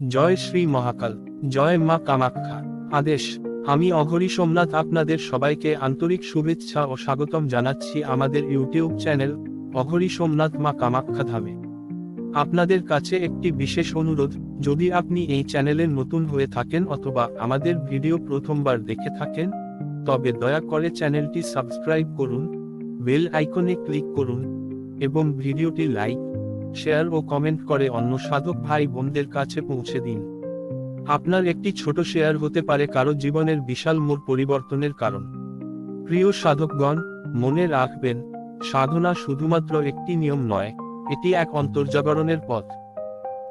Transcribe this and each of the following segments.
জয় শ্রী মহাকাল, জয় মা কামাখ্যা। আদেশ, আমি অঘরী সোমনাথ আপনাদের সবাইকে আন্তরিক শুভেচ্ছা ও স্বাগতম জানাচ্ছি আমাদের ইউটিউব চ্যানেল, অঘরী সোমনাথ মা কামাখ্যা ধামে। আপনাদের কাছে একটি বিশেষ অনুরোধ, যদি আপনি এই চ্যানেলে নতুন হয়ে থাকেন অথবা আমাদের ভিডিও প্রথমবার দেখে থাকেন, তবে দয়া করে চ্যানেলটি সাবস্ক্রাইব করুন, বেল আইকনে ক্লিক করুন, এবং ভিডিওটি লাইক শেয়ার ও কমেন্ট করে অন্য সাধক ভাই বোনদের কাছে পৌঁছে দিন। আপনার একটি ছোট শেয়ার হতে পারে কারও জীবনের বিশাল মোড় পরিবর্তনের কারণ। প্রিয় সাধকগণ, মনে রাখবেন, সাধনা শুধুমাত্র একটি নিয়ম নয়, এটি এক অন্তর্জাগরণের পথ।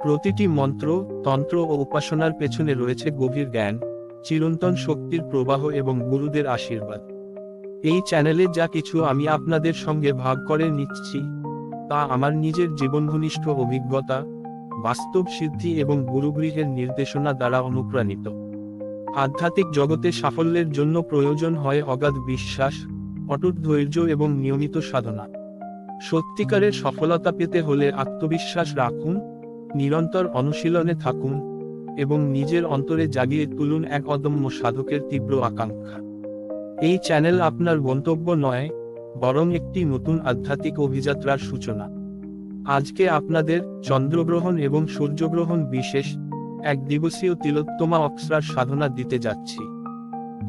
প্রতিটি মন্ত্র, তন্ত্র ও উপাসনার পেছনে রয়েছে গভীর জ্ঞান, চিরন্তন শক্তির প্রবাহ এবং গুরুদের আশীর্বাদ। এই চ্যানেলে যা কিছু আমি আপনাদের সঙ্গে ভাগ করে নিচ্ছি তা আমার নিজের জীবনঘনিষ্ঠ অভিজ্ঞতা, বাস্তব সিদ্ধি এবং গুরুগৃহের নির্দেশনা দ্বারা অনুপ্রাণিত। আধ্যাত্মিক জগতে সাফল্যের জন্য প্রয়োজন হয় অগাধ বিশ্বাস, অটুট ধৈর্য এবং নিয়মিত সাধনা। সত্যিকারের সফলতা পেতে হলে আত্মবিশ্বাস রাখুন, নিরন্তর অনুশীলনে থাকুন এবং নিজের অন্তরে জাগিয়ে তুলুন এক অদম্য সাধকের তীব্র আকাঙ্ক্ষা। এই চ্যানেল আপনার গন্তব্য নয় বরং একটি নতুন আধ্যাত্মিক অভিযাত্রার সূচনা। আজকে আপনাদের চন্দ্রগ্রহণ এবং সূর্যগ্রহণ বিশেষ এক দিবসীয় তিলোত্তমা অপ্সরার সাধনা দিতে যাচ্ছি।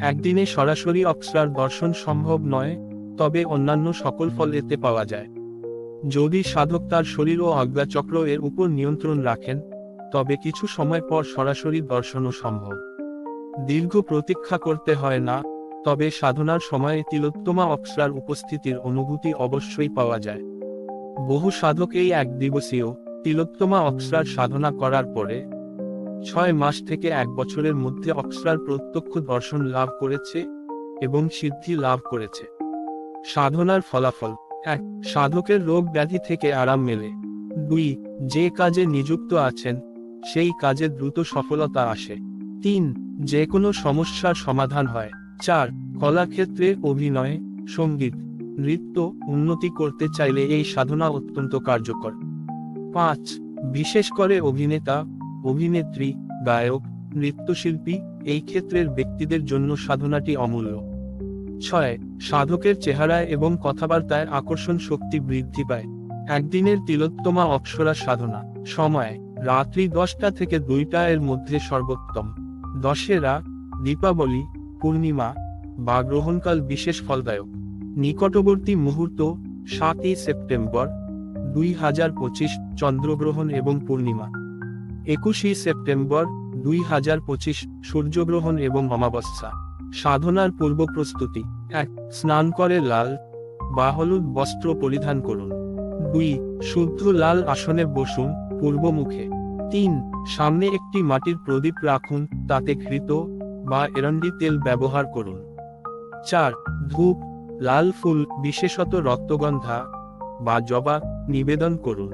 একদিনে সরাসরি অপ্সরার দর্শন সম্ভব নয়, তবে অন্যান্য সকল ফল এতে পাওয়া যায়। যদি সাধক তার শরীর ও আজ্ঞাচক্র এর উপর নিয়ন্ত্রণ রাখেন, তবে কিছু সময় পর সরাসরি দর্শনও সম্ভব। দীর্ঘ প্রতীক্ষা করতে হয় না তবে সাধনার সময়ে তিলোত্তমা অপ্সরার উপস্থিতির অনুভূতি অবশ্যই পাওয়া যায়। বহু সাধক এই এক দিবসীয় তিলোত্তমা অপ্সরার সাধনা করার পরে ছয় মাস থেকে এক বছরের মধ্যে অপ্সরার প্রত্যক্ষ দর্শন লাভ করেছে এবং সিদ্ধি লাভ করেছে। সাধনার ফলাফল এক, সাধকের রোগ ব্যাধি থেকে আরাম মেলে। দুই, যে কাজে নিযুক্ত আছেন, সেই কাজে দ্রুত সফলতা আসে। তিন, যে কোনো সমস্যার সমাধান হয়। চার, কলাক্ষেত্রে অভিনয়, সংগীত, নৃত্য উন্নতি করতে চাইলে এই সাধনা অত্যন্ত কার্যকর। পাঁচ, বিশেষ করে অভিনেতা, অভিনেত্রী, গায়ক, নৃত্যশিল্পী এই ক্ষেত্রের ব্যক্তিদের জন্য সাধনাটি অমূল্য। ছয়, সাধকের চেহারায় এবং কথাবার্তায় আকর্ষণ শক্তি বৃদ্ধি পায়। একদিনের তিলোত্তমা অপ্সরা সাধনা। সময়, রাত্রি দশটা থেকে দুইটা এর মধ্যে সর্বোত্তম। দশেরা, দীপাবলি পূর্ণিমা বা গ্রহণকাল বিশেষ ফলদায়ক। নিকটবর্তী মুহূর্ত, সাতই সেপ্টেম্বর, দুই হাজার পঁচিশ চন্দ্রগ্রহণ এবং পূর্ণিমা। একুশে সেপ্টেম্বর, দুই হাজার পঁচিশ সূর্যগ্রহণ এবং অমাবস্যা। সাধনার পূর্ব প্রস্তুতি। এক, স্নান করে লাল বা হলুদ বস্ত্র পরিধান করুন। দুই, শুদ্ধ লাল আসনে বসুন পূর্বমুখে। তিন, সামনে একটি মাটির প্রদীপ রাখুন, তাতে ঘৃত বা এরন্ডি তেল ব্যবহার করুন। চার, ধূপ, লাল ফুল, বিশেষত রক্তগন্ধা বা জবা নিবেদন করুন।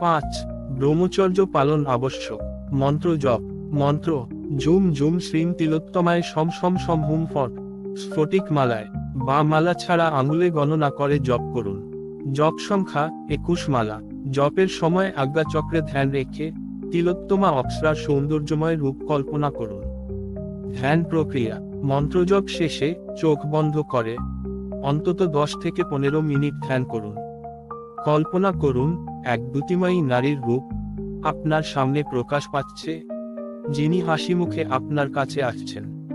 পাঁচ, ব্রহ্মচর্য পালন আবশ্যক। মন্ত্র জপ। মন্ত্র, জুম জুম শ্রীম তিলোত্তমায় সম সম সম হুম ফট। স্ফটিক মালায় বা মালা ছাড়া আঙুলে গণনা করে জপ করুন। জপ সংখ্যা, একুশ মালা। জপের সময় আজ্ঞা চক্রে ধ্যান রেখে তিলোত্তমা অপ্সরার সৌন্দর্যময় রূপ কল্পনা করুন। ধ্যান প্রক্রিয়া। মন্ত্রজপ শেষে চোখ বন্ধ করে। অন্তত দশ থেকে পনেরো মিনিট ধ্যান করুন। কল্পনা করুন, এক দ্যুতিময়ী নারীর রূপ আপনার সামনে প্রকাশ পাচ্ছে, যিনি হাসি মুখে আপনার কাছে আসছেন।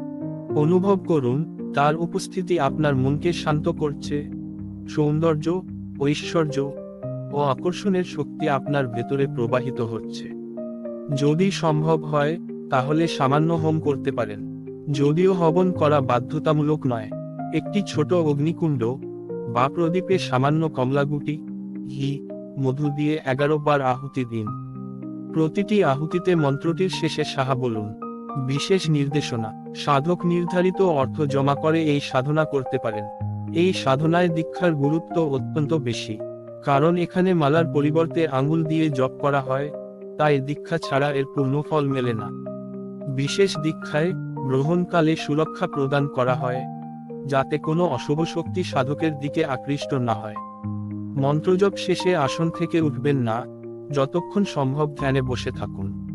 অনুভব করুন, তার উপস্থিতি আপনার মনকে শান্ত করছে। সৌন্দর্য, ঐশ্বর্য ও আকর্ষণের শক্তি আপনার ভেতরে প্রবাহিত হচ্ছে। যদি সম্ভব হয় তাহলে সামান্য হোম করতে পারেন। যদিও হবন করা বাধ্যতামূলক নয়। একটি ছোট অগ্নিকুণ্ড, বা প্রদীপে সামান্য কমলাগুটি, ঘি, মধু দিয়ে এগারো বার আহুতি দিন। প্রতিটি আহুতিতে মন্ত্রটির শেষে সাহা বলুন। বিশেষ নির্দেশনা, সাধক নির্ধারিত অর্থ জমা করে এই সাধনা করতে পারেন। এই সাধনায় দীক্ষার গুরুত্ব অত্যন্ত বেশি। কারণ এখানে মালার পরিবর্তে আঙুল দিয়ে জপ করা হয়, তাই দীক্ষা ছাড়া এর পূর্ণ ফল মেলে না। বিশেষ দীক্ষায় গ্রহণকালে সুরক্ষা প্রদান করা হয়, যাতে কোনো অশুভ শক্তি সাধকের দিকে আকৃষ্ট না হয়। মন্ত্রজপ শেষে আসন থেকে উঠবেন না, যতক্ষণ সম্ভব ধ্যানে বসে থাকুন।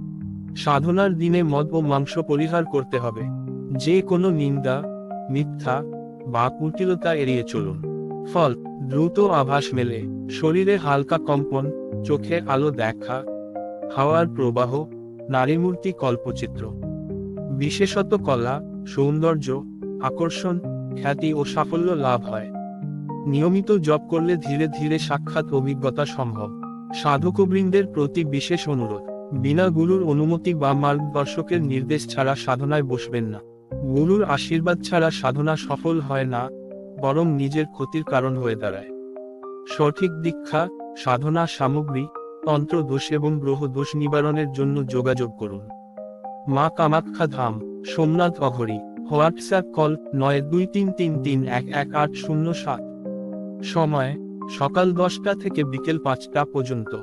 সাধনার দিনে মদ ও মাংস পরিহার করতে হবে। যে কোনো নিন্দা, মিথ্যা বা কুটিলতা এড়িয়ে চলুন। ফল, দ্রুত আভাস মেলে। শরীরে হালকা কম্পন, চোখে আলো দেখা, হাওয়ার প্রবাহ নারীমূর্তি কল্পচিত্র। বিশেষত কলা, সৌন্দর্য, আকর্ষণ, খ্যাতি ও সাফল্য লাভ হয়। নিয়মিত জপ করলে ধীরে ধীরে সাক্ষাৎ অভিজ্ঞতা সম্ভব। সাধকবৃন্দের প্রতি বিশেষ অনুরোধ, বিনা গুরুর অনুমতি বা মার্গদর্শকের নির্দেশ ছাড়া সাধনায় বসবেন না। গুরুর আশীর্বাদ ছাড়া সাধনা সফল হয় না, বরং নিজের ক্ষতির কারণ হয়ে দাঁড়ায়। সঠিক দীক্ষা, সাধনা সামগ্রী তন্ত্র দোষ এবং গ্রহ দোষ নিবারণের জন্য যোগাযোগ করুন। মা কামাখ্যা ধাম, সোমনাথ অঘরি, হোয়াটসঅ্যাপ কল নয় দুই তিন তিন তিন এক এক আট শূন্য সাত। সময়, সকাল দশটা থেকে বিকেল পাঁচটা পর্যন্ত।